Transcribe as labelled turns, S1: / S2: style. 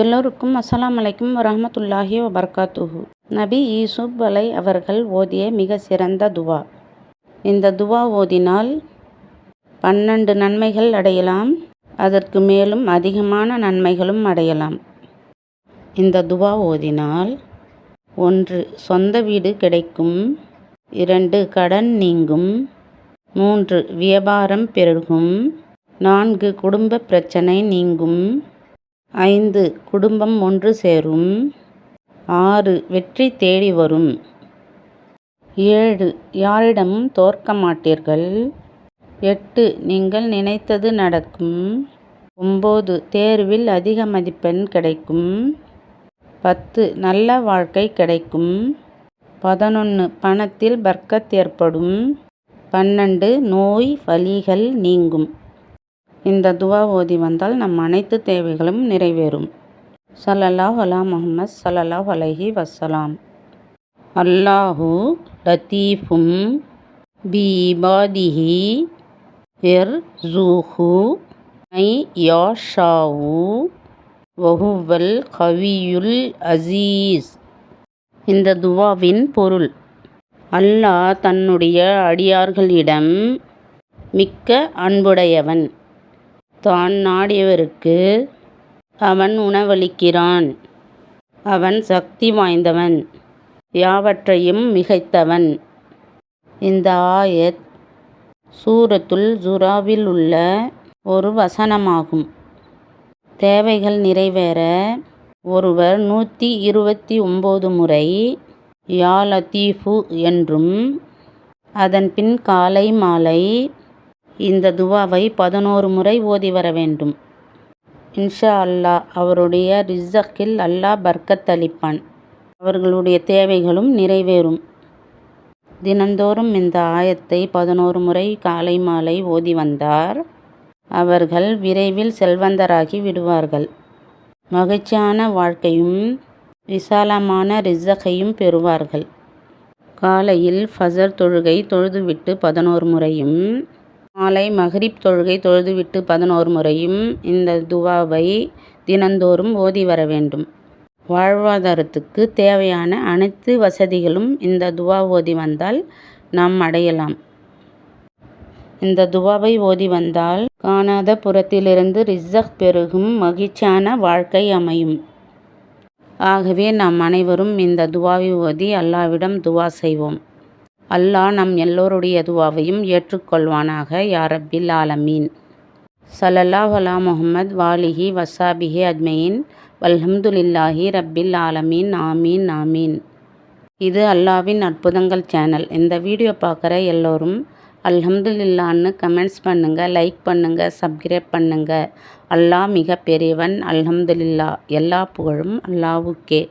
S1: எல்லோருக்கும் அஸ்லாம் அலைக்கும் வரஹ்மத்துல்லாஹி வபர்காத்துஹு. நபி யூசுப் அலை அவர்கள் ஓதிய மிக சிறந்த துவா. இந்த துவா ஓதினால் பன்னெண்டு நன்மைகள் அடையலாம் அதற்கு மேலும் அதிகமான நன்மைகளும் அடையலாம். இந்த துவா ஓதினால் ஒன்று சொந்த வீடு கிடைக்கும் இரண்டு கடன் நீங்கும் மூன்று வியாபாரம் பெருகும் நான்கு குடும்ப பிரச்சனை நீங்கும் ஐந்து குடும்பம் ஒன்று சேரும். ஆறு வெற்றி தேடி வரும். ஏழு யாரிடமும் தோற்க மாட்டீர்கள்? எட்டு நீங்கள் நினைத்தது நடக்கும். ஒம்பது தேர்வில் அதிக மதிப்பெண் கிடைக்கும். பத்து நல்ல வாழ்க்கை கிடைக்கும். பதினொன்று பணத்தில் பர்க்கத் ஏற்படும். பன்னெண்டு நோய் வலிகள் நீங்கும். இந்த துவா ஓதி வந்தால் நம் அனைத்து தேவைகளும் நிறைவேறும். சல்லல்லாஹ் அலா முஹம்மத் சல்லல்லாஹ் அலஹி வசலாம் அல்லாஹு லத்தீஃபும் பீபாதிஹி எர் ஜூஹு ஐ யாஷாவு வஹுவல் கவியுல் அசீஸ் இந்த துவாவின் பொருள் அல்லாஹ் தன்னுடைய அடியார்களிடம் மிக்க அன்புடையவன். தான் நாடியவருக்கு அவன் உணவளிக்கிறான். அவன் சக்தி வாய்ந்தவன் யாவற்றையும் மிகைத்தவன். இந்த ஆயத் சூரத்துல் ஜுராவில் உள்ள ஒரு வசனமாகும். தேவைகள் நிறைவேற ஒருவர் நூற்றி இருபத்தி ஒம்பது முறை யா லத்தீஃபு என்றும் அதன் பின் காலை மாலை இந்த துவாவை பதினோரு முறை ஓதி வர வேண்டும். இன்ஷா அல்லாஹ் அவருடைய ரிஸ்ஸக்கில் அல்லாஹ் பர்க்கத் அளிப்பான். அவர்களுடைய தேவைகளும் நிறைவேறும். தினந்தோறும் இந்த ஆயத்தை பதினோரு முறை காலை மாலை ஓதி வந்தார். அவர்கள் விரைவில் செல்வந்தராகி விடுவார்கள். மகிழ்ச்சியான வாழ்க்கையும் விசாலமான ரிஸ்ஸகையும் பெறுவார்கள். காலையில் ஃபசர் தொழுகை தொழுதுவிட்டு பதினோரு முறையும் மாலை மஹ்ரிப் தொழுகை தொழுதுவிட்டு பதினோரு முறையும் இந்த துவாவை தினந்தோறும் ஓதி வர வேண்டும். வாழ்வாதாரத்துக்கு தேவையான அனைத்து வசதிகளும் இந்த துவா ஓதி வந்தால் நாம் அடையலாம். இந்த துவாவை ஓதி வந்தால் காணாத புறத்திலிருந்து ரிஸ்ஸக் பெருகும் மகிழ்ச்சியான வாழ்க்கை அமையும். ஆகவே நாம் அனைவரும் இந்த துவாவை ஓதி அல்லாவிடம் துவா செய்வோம். அல்லாஹ் நம் எல்லோருடைய துவாவையும் ஏற்றுக்கொள்வானாக யா ஆலமீன். சலல்லா அலா முகமது வாலிஹி வசாபிஹி அஜ்மயின். வல்ஹம்துலில்லாஹி ரப்பில் ஆலமீன். ஆமீன் ஆமீன். இது அல்லாவின் அற்புதங்கள் சேனல். இந்த வீடியோ பார்க்குற எல்லோரும் அல்ஹம்துலில்லான்னு கமெண்ட்ஸ் பண்ணுங்கள் லைக் பண்ணுங்கள் சப்ஸ்கிரைப் பண்ணுங்கள் அல்லாஹ் மிக பெரியவன் அல்ஹம்துலில்லா எல்லா புகழும் அல்லாவுக்கே